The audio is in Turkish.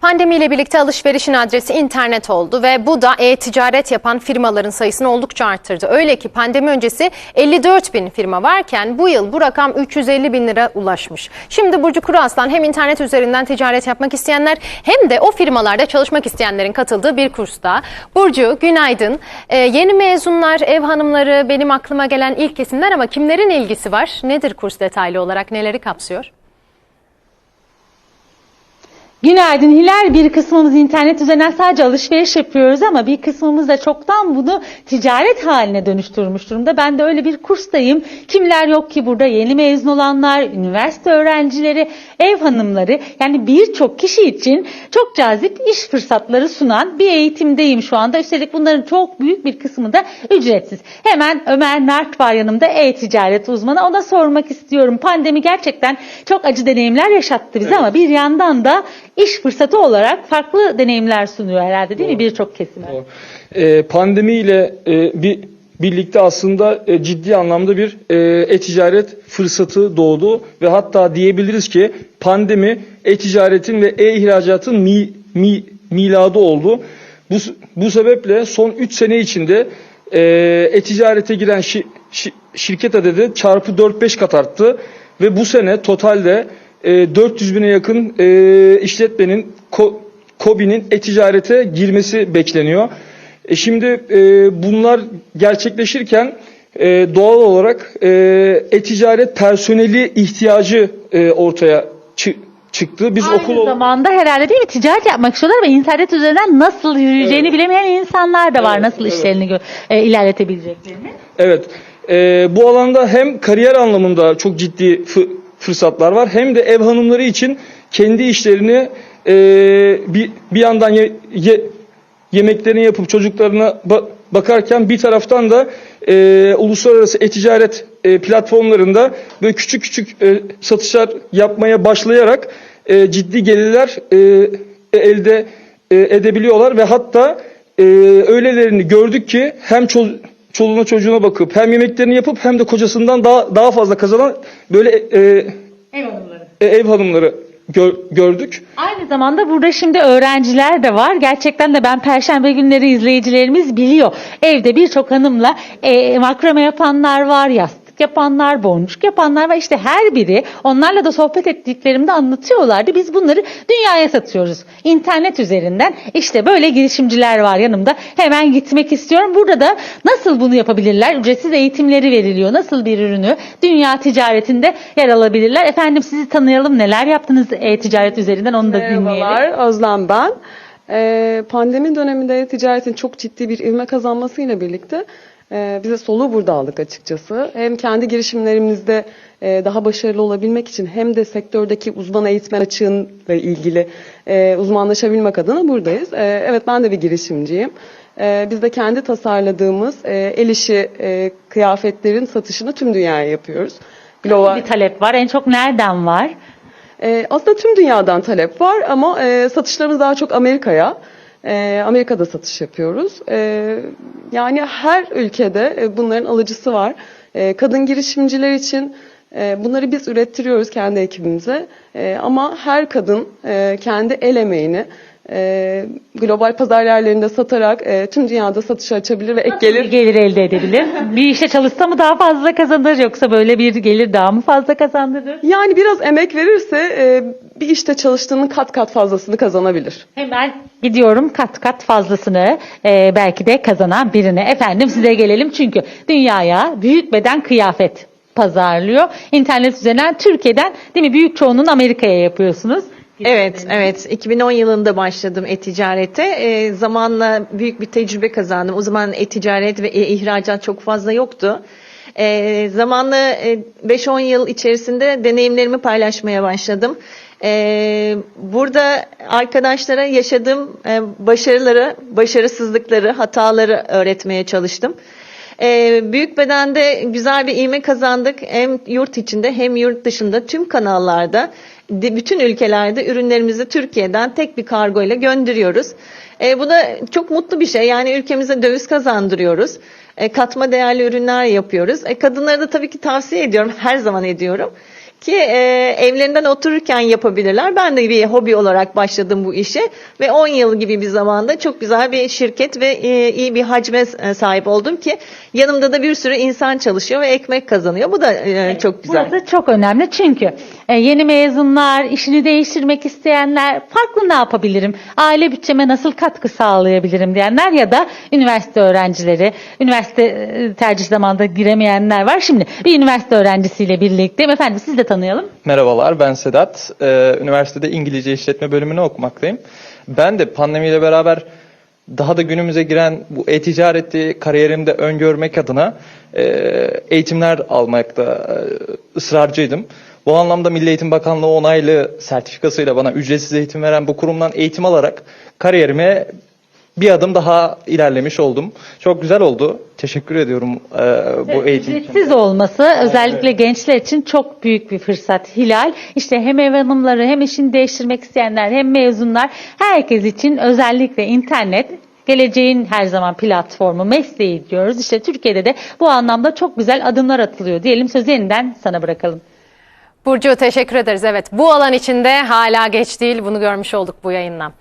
Pandemiyle birlikte alışverişin adresi internet oldu ve bu da e-ticaret yapan firmaların sayısını oldukça arttırdı. Öyle ki pandemi öncesi 54 bin firma varken bu yıl bu rakam 350 bin lira ulaşmış. Şimdi Burcu Kuruaslan hem internet üzerinden ticaret yapmak isteyenler hem de o firmalarda çalışmak isteyenlerin katıldığı bir kursta. Burcu günaydın. Ee, yeni mezunlar, ev hanımları benim aklıma gelen ilk kesimler ama kimlerin ilgisi var? Nedir kurs detaylı olarak neleri kapsıyor? Günaydın Hilal. Bir kısmımız internet üzerinden sadece alışveriş yapıyoruz ama bir kısmımız da çoktan bunu ticaret haline dönüştürmüş durumda. Ben de öyle bir kurstayım. Kimler yok ki burada yeni mezun olanlar, üniversite öğrencileri, ev hanımları yani birçok kişi için çok cazip iş fırsatları sunan bir eğitimdeyim şu anda. Üstelik bunların çok büyük bir kısmı da ücretsiz. Hemen Ömer Mert var yanımda e-ticaret uzmanı. Ona sormak istiyorum. Pandemi gerçekten çok acı deneyimler yaşattı bize ama bir yandan da iş fırsatı olarak farklı deneyimler sunuyor herhalde değil mi birçok kesime? Ee, pandemiyle e, bir birlikte aslında e, ciddi anlamda bir e, e-ticaret fırsatı doğdu ve hatta diyebiliriz ki pandemi e-ticaretin ve e-ihracatın mi, mi, miladı oldu. Bu, bu sebeple son 3 sene içinde e, e-ticarete giren şi, şi- şirket adedi çarpı 4-5 kat arttı ve bu sene totalde e, 400 bine yakın e, işletmenin ko, KOBİ'nin e-ticarete girmesi bekleniyor. E şimdi e, bunlar gerçekleşirken e, doğal olarak e, e-ticaret personeli ihtiyacı e, ortaya çı- çıktı. Biz Aynı okul zamanda herhalde değil mi ticaret yapmak istiyorlar ama internet üzerinden nasıl yürüyeceğini bilemeyen insanlar da var. Evet, nasıl evet. işlerini e, ilerletebileceklerini. Evet. Ee, bu alanda hem kariyer anlamında çok ciddi fırsatlar var. Hem de ev hanımları için kendi işlerini e, bir, bir yandan ye- ye- yemeklerini yapıp çocuklarına ba- bakarken bir taraftan da e, uluslararası e-ticaret e, platformlarında böyle küçük küçük e, satışlar yapmaya başlayarak e, ciddi gelirler e, elde e, edebiliyorlar ve hatta e, öylelerini gördük ki hem ço- çoluğuna çocuğuna bakıp hem yemeklerini yapıp hem de kocasından daha daha fazla kazanan böyle e, Ev hanımları. e, ev hanımları gör- gördük. Aynı zamanda burada şimdi öğrenciler de var. Gerçekten de ben perşembe günleri izleyicilerimiz biliyor. Evde birçok hanımla e, makrame yapanlar var, yastık yapanlar, boncuk yapanlar var. İşte her biri onlarla da sohbet ettiklerimde anlatıyorlardı. Biz bunları dünyaya satıyoruz. İnternet üzerinden işte böyle girişimciler var yanımda. Hemen gitmek istiyorum. Burada da nasıl bunu yapabilirler? Ücretsiz eğitimleri veriliyor. Nasıl bir ürünü dünya ticaretinde yer alabilirler? Efendim sizi tanıyalım. Neler yaptınız e-ticaret üzerinden onu da dinleyelim. Merhabalar, Özlem ben. Ee, pandemi döneminde ticaretin çok ciddi bir ivme kazanmasıyla birlikte e, bize soluğu burada aldık açıkçası. Hem kendi girişimlerimizde e, daha başarılı olabilmek için hem de sektördeki uzman eğitmen açığıyla ilgili e, uzmanlaşabilmek adına buradayız. E, evet ben de bir girişimciyim. E, biz de kendi tasarladığımız e, el işi e, kıyafetlerin satışını tüm dünyaya yapıyoruz. Global. bir talep var. En çok nereden var? Ee, aslında tüm dünyadan talep var ama e, satışlarımız daha çok Amerika'ya. E, Amerika'da satış yapıyoruz. E, yani her ülkede e, bunların alıcısı var. E, kadın girişimciler için e, bunları biz ürettiriyoruz kendi ekibimize. E, ama her kadın e, kendi el emeğini e, global pazar yerlerinde satarak e, tüm dünyada satışa açabilir ve ek Nasıl bir gelir gelir elde edebilir? bir işte çalışsa mı daha fazla kazanır yoksa böyle bir gelir daha mı fazla kazandırır? yani biraz emek verirse e, bir işte çalıştığının kat kat fazlasını kazanabilir. Hemen gidiyorum kat kat fazlasını e, belki de kazanan birine. Efendim size gelelim çünkü dünyaya büyük beden kıyafet pazarlıyor. İnternet üzerinden Türkiye'den değil mi büyük çoğunun Amerika'ya yapıyorsunuz. Evet, evet. 2010 yılında başladım e-ticarete. E, zamanla büyük bir tecrübe kazandım. O zaman e-ticaret ve e-ihracat çok fazla yoktu. E, zamanla e, 5-10 yıl içerisinde deneyimlerimi paylaşmaya başladım. E, burada arkadaşlara yaşadığım e, başarıları, başarısızlıkları, hataları öğretmeye çalıştım. Ee, büyük bedende güzel bir ivme kazandık. Hem yurt içinde hem yurt dışında tüm kanallarda bütün ülkelerde ürünlerimizi Türkiye'den tek bir kargo ile gönderiyoruz. Ee, bu da çok mutlu bir şey. Yani ülkemize döviz kazandırıyoruz. Ee, katma değerli ürünler yapıyoruz. Ee, kadınlara da tabii ki tavsiye ediyorum. Her zaman ediyorum. Ki e, evlerinden otururken yapabilirler. Ben de bir hobi olarak başladım bu işe ve 10 yıl gibi bir zamanda çok güzel bir şirket ve e, iyi bir hacme e, sahip oldum ki yanımda da bir sürü insan çalışıyor ve ekmek kazanıyor. Bu da e, çok güzel. Burası çok önemli çünkü e, yeni mezunlar, işini değiştirmek isteyenler, farklı ne yapabilirim, aile bütçeme nasıl katkı sağlayabilirim diyenler ya da üniversite öğrencileri, üniversite e, tercih zamanında giremeyenler var. Şimdi bir üniversite öğrencisiyle birlikteyim. Efendim siz de tanıyalım. Merhabalar ben Sedat. Ee, üniversitede İngilizce işletme bölümünü okumaktayım. Ben de pandemiyle beraber daha da günümüze giren bu e-ticareti kariyerimde öngörmek adına e, eğitimler almakta e, ısrarcıydım. Bu anlamda Milli Eğitim Bakanlığı onaylı sertifikasıyla bana ücretsiz eğitim veren bu kurumdan eğitim alarak kariyerime bir adım daha ilerlemiş oldum. Çok güzel oldu. Teşekkür ediyorum e, bu eğitim için. Ücretsiz olması özellikle gençler için çok büyük bir fırsat. Hilal işte hem ev hanımları hem işini değiştirmek isteyenler hem mezunlar herkes için özellikle internet geleceğin her zaman platformu mesleği diyoruz. İşte Türkiye'de de bu anlamda çok güzel adımlar atılıyor diyelim. Sözü yeniden sana bırakalım. Burcu teşekkür ederiz. Evet bu alan içinde hala geç değil bunu görmüş olduk bu yayınla.